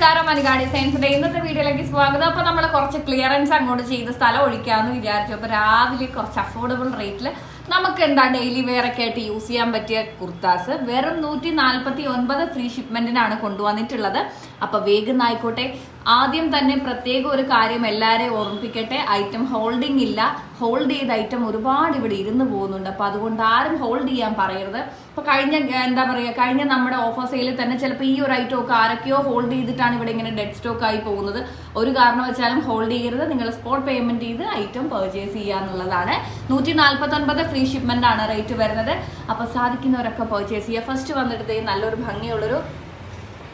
നമസ്കാരം മനുകാടി സയൻസിന്റെ ഇന്നത്തെ വീഡിയോയിലേക്ക് സ്വാഗതം. അപ്പൊ നമ്മൾ കുറച്ച് ക്ലിയറൻസ് അങ്ങോട്ട് ചെയ്ത് സ്ഥലം ഒഴിക്കാമെന്ന് വിചാരിച്ചു. അപ്പൊ രാവിലെ കുറച്ച് അഫോർഡബിൾ റേറ്റിൽ നമുക്ക് എന്താ ഡെയിലി വെയർ ഒക്കെ ആയിട്ട് യൂസ് ചെയ്യാൻ പറ്റിയ കുർത്താസ്? വെറും നൂറ്റി നാൽപ്പത്തി ഒൻപത് ഫ്രീ ഷിപ്മെന്റിനാണ് കൊണ്ടുവന്നിട്ടുള്ളത്. അപ്പൊ വേഗം ആയിക്കോട്ടെ. ആദ്യം തന്നെ പ്രത്യേക ഒരു കാര്യം എല്ലാവരെയും ഓർമ്മിപ്പിക്കട്ടെ. ഐറ്റം ഹോൾഡിംഗ് ഇല്ല. ഹോൾഡ് ചെയ്ത ഐറ്റം ഒരുപാട് ഇവിടെ ഇരുന്ന് പോകുന്നുണ്ട്. അപ്പൊ അതുകൊണ്ട് ആരും ഹോൾഡ് ചെയ്യാൻ പറയരുത്. ഇപ്പൊ കഴിഞ്ഞ എന്താ പറയുക കഴിഞ്ഞ നമ്മുടെ ഓഫർ സെയിലിൽ തന്നെ ചിലപ്പോൾ ഈ ഒരു ഐറ്റം ഒക്കെ ആരൊക്കെയോ ഹോൾഡ് ചെയ്തിട്ടാണ് ഇവിടെ ഇങ്ങനെ ഡെഡ് സ്റ്റോക്ക് ആയി പോകുന്നത്. ഒരു കാരണം വെച്ചാലും ഹോൾഡ് ചെയ്യരുത്. നിങ്ങൾ സ്പോട്ട് പേയ്മെന്റ് ചെയ്ത് ഐറ്റം പെർച്ചേസ് ചെയ്യുക എന്നുള്ളതാണ് നൂറ്റി നാൽപ്പത്തി ഒൻപത് ഫ്രീ ഷിപ്മെന്റ് ആണ് റേറ്റ് വരുന്നത്. അപ്പൊ സാധിക്കുന്നവരൊക്കെ പർച്ചേസ് ചെയ്യുക. ഫസ്റ്റ് വന്നിട്ട് നല്ലൊരു ഭംഗിയുള്ളൊരു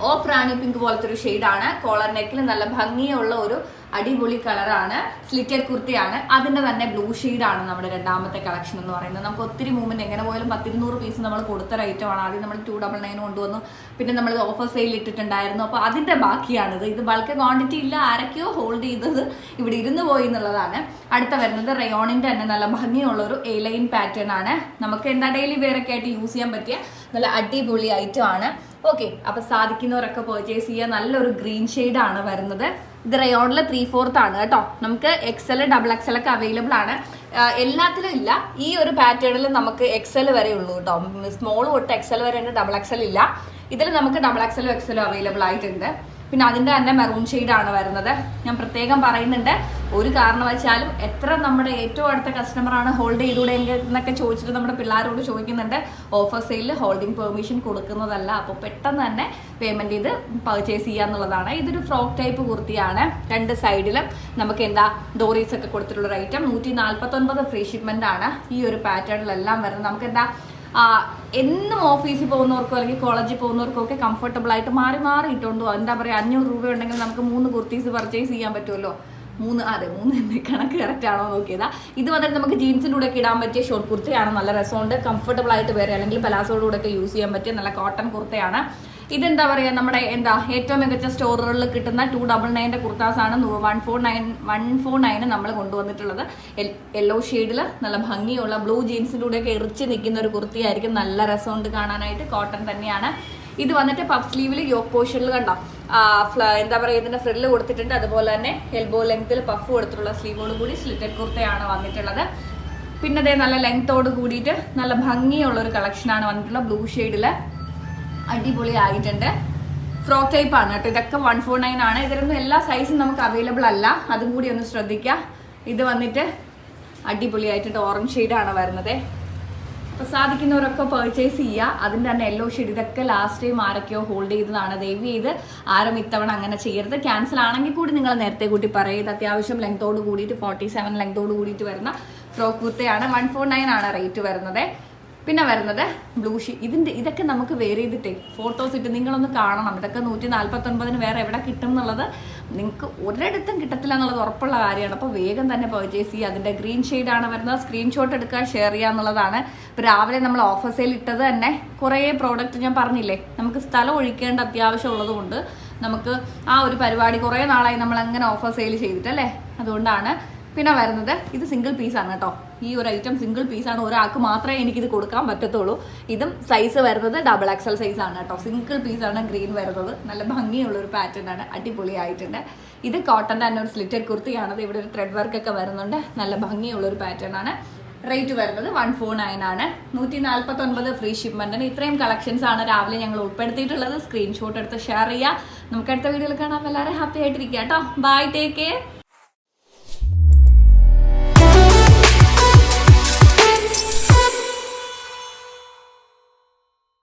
ഓഫ് റാണി പിങ്ക് പോലത്തെ ഒരു ഷെയ്ഡാണ്. കോളർ നെക്കിൽ നല്ല ഭംഗിയുള്ള ഒരു അടിപൊളി കളറാണ്. സ്ലിറ്റഡ് കുർത്തിയാണ്. അതിന്റെ തന്നെ ബ്ലൂ ഷെയ്ഡാണ് നമ്മുടെ രണ്ടാമത്തെ കളക്ഷൻ എന്ന് പറയുന്നത്. നമുക്ക് ഒത്തിരി മൂവ്മെന്റ് എങ്ങനെ പോയാലും പത്തിരുന്നൂറ് പീസ് നമ്മൾ കൊടുത്ത ഐറ്റം ആണ്. ആദ്യം നമ്മൾ ടു ഡബിൾ നയൻ കൊണ്ടുവന്നു. പിന്നെ നമ്മൾ ഓഫർ സെയിൽ ഇട്ടിട്ടുണ്ടായിരുന്നു. അപ്പോൾ അതിന്റെ ബാക്കിയാണിത്. ഇത് ബൾക്ക് ക്വാണ്ടിറ്റി ഇല്ല. ആരൊക്കെയോ ഹോൾഡ് ചെയ്തത് ഇവിടെ ഇരുന്ന് പോയി എന്നുള്ളതാണ്. അടുത്ത വരുന്നത് റയോണിന്റെ തന്നെ നല്ല ഭംഗിയുള്ള ഒരു എ ലൈൻ പാറ്റേൺ ആണ്. നമുക്ക് എന്താ ഡെയിലി വേറൊക്കെ ആയിട്ട് യൂസ് ചെയ്യാൻ പറ്റിയ നല്ല അടിപൊളി ഐറ്റം ആണ്. ഓക്കെ അപ്പൊ സാധിക്കുന്നവരൊക്കെ പെർച്ചേസ് ചെയ്യുക. നല്ലൊരു ഗ്രീൻ ഷെയ്ഡ് ആണ് വരുന്നത്. ഇത് റയോണിലെ ത്രീ ഫോർത്ത് ആണ് കേട്ടോ. നമുക്ക് എക്സൽ ഡബിൾ എക്സൽ ഒക്കെ അവൈലബിൾ ആണ്. എല്ലാത്തിലും ഇല്ല. ഈ ഒരു പാറ്റേണിൽ നമുക്ക് എക്സൽ വരെ ഉള്ളൂ കേട്ടോ. സ്മോൾ തൊട്ട് എക്സൽ വരെ ഉണ്ട് ഡബിൾ എക്സൽ ഇല്ല. ഇതിൽ നമുക്ക് ഡബിൾ എക്സലും എക്സലും അവൈലബിൾ ആയിട്ടുണ്ട്. പിന്നെ അതിന്റെ തന്നെ മെറൂൺ ആണ് വരുന്നത്. ഞാൻ പ്രത്യേകം പറയുന്നുണ്ട്. ഒരു കാരണവശാലും എത്ര നമ്മുടെ ഏറ്റവും അടുത്ത കസ്റ്റമറാണ് ഹോൾഡ് ചെയ്തൂടെ എന്നൊക്കെ ചോദിച്ചിട്ട് നമ്മുടെ പിള്ളേരോട് ചോദിക്കുന്നുണ്ട്. ഓഫർ സെയിലിൽ ഹോൾഡിംഗ് പെർമിഷൻ കൊടുക്കുന്നതല്ല. അപ്പോൾ പെട്ടെന്ന് തന്നെ പേയ്മെന്റ് ചെയ്ത് പർച്ചേസ് ചെയ്യുക എന്നുള്ളതാണ് ഇതൊരു ഫ്രോക്ക് ടൈപ്പ് കുർത്തിയാണ്. രണ്ട് സൈഡിലും നമുക്ക് എന്താ ഡോറീസ് ഒക്കെ കൊടുത്തിട്ടുള്ള ഒരു ഐറ്റം നൂറ്റി നാൽപ്പത്തൊൻപത് ഫ്രീ ഷിപ്മെന്റ് ആണ്. ഈ ഒരു പാറ്റേണിലെല്ലാം വരുന്നത്. നമുക്ക് എന്താ എന്നും ഓഫീസിൽ പോകുന്നവർക്കോ അല്ലെങ്കിൽ കോളേജിൽ പോകുന്നവർക്കോ ഒക്കെ കംഫർട്ടബിൾ ആയിട്ട് മാറി മാറി ഇട്ടുകൊണ്ടോ. എന്താ പറയുക അഞ്ഞൂറ് രൂപ ഉണ്ടെങ്കിൽ നമുക്ക് മൂന്ന് കുർത്തീസ് പർച്ചേസ് ചെയ്യാൻ പറ്റുമല്ലോ. മൂന്ന് അതെ മൂന്ന് കണക്ക് കറക്റ്റ് ആണോ നോക്കിയതാ. ഇത് വന്നിട്ട് നമുക്ക് ജീൻസിന്റെ കൂടെ ഒക്കെ ഇടാൻ പറ്റിയ ഷോർട്ട് കുർത്തയാണ്. നല്ല രസമുണ്ട്. കംഫർട്ടബിൾ ആയിട്ട് വേറെ അല്ലെങ്കിൽ പലാസോയുടെ കൂടെ ഒക്കെ യൂസ് ചെയ്യാൻ പറ്റിയ നല്ല കോട്ടൺ കുർത്തയാണ്. ഇതെന്താ പറയുക നമ്മുടെ എന്താ ഏറ്റവും മികച്ച സ്റ്റോറുകളിൽ കിട്ടുന്ന ടു ഡബിൾ നയന്റെ കുർത്താസാണ് one four nine one four nine നമ്മൾ കൊണ്ടുവന്നിട്ടുള്ളത്. യെല്ലോ ഷെയ്ഡിൽ നല്ല ഭംഗിയുള്ള ബ്ലൂ ജീൻസിന്റെ കൂടെയൊക്കെ എറിച്ച് നിൽക്കുന്ന ഒരു കുർത്തിയായിരിക്കും. നല്ല രസമുണ്ട് കാണാനായിട്ട്. കോട്ടൺ തന്നെയാണ്. ഇത് വന്നിട്ട് പഫ് സ്ലീവിൽ യോക്ക് പോർഷനിൽ കണ്ടോ? എന്താ പറയുക ഇതിന്റെ ഫ്രില്ല് കൊടുത്തിട്ടുണ്ട്. അതുപോലെ തന്നെ എൽബോ ലെങ്ത്തിൽ പഫ് കൊടുത്തിട്ടുള്ള സ്ലീവോട് കൂടി സ്ലിറ്റഡ് കുർത്തയാണ് വന്നിട്ടുള്ളത്. പിന്നെ അതേ നല്ല ലെങ്ത്തോട് കൂടിയിട്ട് നല്ല ഭംഗിയുള്ള ഒരു കളക്ഷനാണ് വന്നിട്ടുള്ളത് ബ്ലൂ ഷെയ്ഡിൽ അടിപൊളി ആയിട്ടുണ്ട് ഫ്രോക്ക് ടൈപ്പ് ആണ് കേട്ടോ. ഇതൊക്കെ വൺ ഫോർ നയൻ ആണ്. ഇതിലൊന്നും എല്ലാ സൈസും നമുക്ക് അവൈലബിൾ അല്ല. അതും കൂടി ഒന്ന് ശ്രദ്ധിക്കുക ഇത് വന്നിട്ട് അടിപൊളിയായിട്ടുണ്ട് ഓറഞ്ച് ഷെയ്ഡാണ് വരുന്നത്. അപ്പോൾ സാധിക്കുന്നവരൊക്കെ പർച്ചേസ് ചെയ്യുക. അതിന്റെ തന്നെ യെല്ലോ ഷെയ്ഡ് ഇതൊക്കെ ലാസ്റ്റ് ടൈം ആരൊക്കെയോ ഹോൾഡ് ചെയ്തതാണ്. ദയവ് ചെയ്ത് ആരും ഇത്തവണ അങ്ങനെ ചെയ്യരുത്. ക്യാൻസൽ ആണെങ്കിൽ കൂടി നിങ്ങൾ നേരത്തെ കൂട്ടി പറയും. ഇത് അത്യാവശ്യം ലെങ്തോട് കൂടിയിട്ട് ഫോർട്ടി സെവൻ ലെങ്തോട് കൂടിയിട്ട് വരുന്ന ഫ്രോക്ക് കുർത്തയാണ്. വൺ ഫോർ നയൻ ആണ് റേറ്റ് വരുന്നത്. പിന്നെ വരുന്നത് ബ്ലൂ ഷീ ഇതിന്റെ ഇതൊക്കെ നമുക്ക് വെയർ ചെയ്തിട്ടേ ഫോട്ടോസ് ഇട്ട് നിങ്ങളൊന്ന് കാണണം. ഇതൊക്കെ നൂറ്റി നാൽപ്പത്തൊൻപതിന് വേറെ എവിടെ കിട്ടും എന്നുള്ളത് നിങ്ങൾക്ക് ഒരിടത്തും കിട്ടത്തില്ല എന്നുള്ളത് ഉറപ്പുള്ള കാര്യമാണ്. അപ്പോൾ വേഗം തന്നെ പർച്ചേസ് ചെയ്യുക. അതിന്റെ ഗ്രീൻ ഷെയ്ഡാണ് വരുന്നത്. സ്ക്രീൻഷോട്ട് എടുക്കുക ഷെയർ ചെയ്യുക എന്നുള്ളതാണ്. ഇപ്പോൾ രാവിലെ നമ്മൾ ഓഫർ സെയിൽ ഇട്ടത് തന്നെ കുറേ പ്രോഡക്റ്റ് ഞാൻ പറഞ്ഞില്ലേ? നമുക്ക് സ്ഥലം ഒഴിക്കേണ്ട അത്യാവശ്യം ഉള്ളതുകൊണ്ട് നമുക്ക് ആ ഒരു പരിപാടി കുറേ നാളായി നമ്മൾ അങ്ങനെ ഓഫർ സെയിൽ ചെയ്തിട്ടല്ലേ? അതുകൊണ്ടാണ് പിന്നെ വരുന്നത് ഇത് സിംഗിൾ പീസാണ് കേട്ടോ. ഈ ഒരു ഐറ്റം സിംഗിൾ പീസാണ് ഒരാൾക്ക് മാത്രമേ എനിക്കിത് കൊടുക്കാൻ പറ്റത്തുള്ളൂ. ഇതും സൈസ് വരുന്നത് ഡബിൾ എക്സൽ സൈസ് ആണ് കേട്ടോ. സിംഗിൾ പീസാണ് ഗ്രീൻ വരുന്നത്. നല്ല ഭംഗിയുള്ള ഒരു പാറ്റേൺ ആണ്. അടിപൊളിയായിട്ടുണ്ട്. ഇത് കോട്ടന്റെ തന്നെ ഒരു സ്ലിറ്റർ കുർത്തിയാണ്. ഇത് ഇവിടെ ഒരു ത്രെഡ് വർക്ക് ഒക്കെ വരുന്നുണ്ട്. നല്ല ഭംഗിയുള്ള ഒരു പാറ്റേൺ ആണ്. റേറ്റ് വരുന്നത് വൺ ഫോർ നയൻ ആണ്. നൂറ്റി നാൽപ്പത്തി ഒൻപത് ഫ്രീ ഷിപ്മെന്റിന് ഇത്രയും കളക്ഷൻസ് ആണ് രാവിലെ ഞങ്ങൾ ഉൾപ്പെടുത്തിയിട്ടുള്ളത്. സ്ക്രീൻഷോട്ട് എടുത്ത് ഷെയർ ചെയ്യുക നമുക്ക് അടുത്ത വീഡിയോയിൽ കാണാം. എല്ലാവരും ഹാപ്പി ആയിട്ടിരിക്കുക കേട്ടോ. Bye take care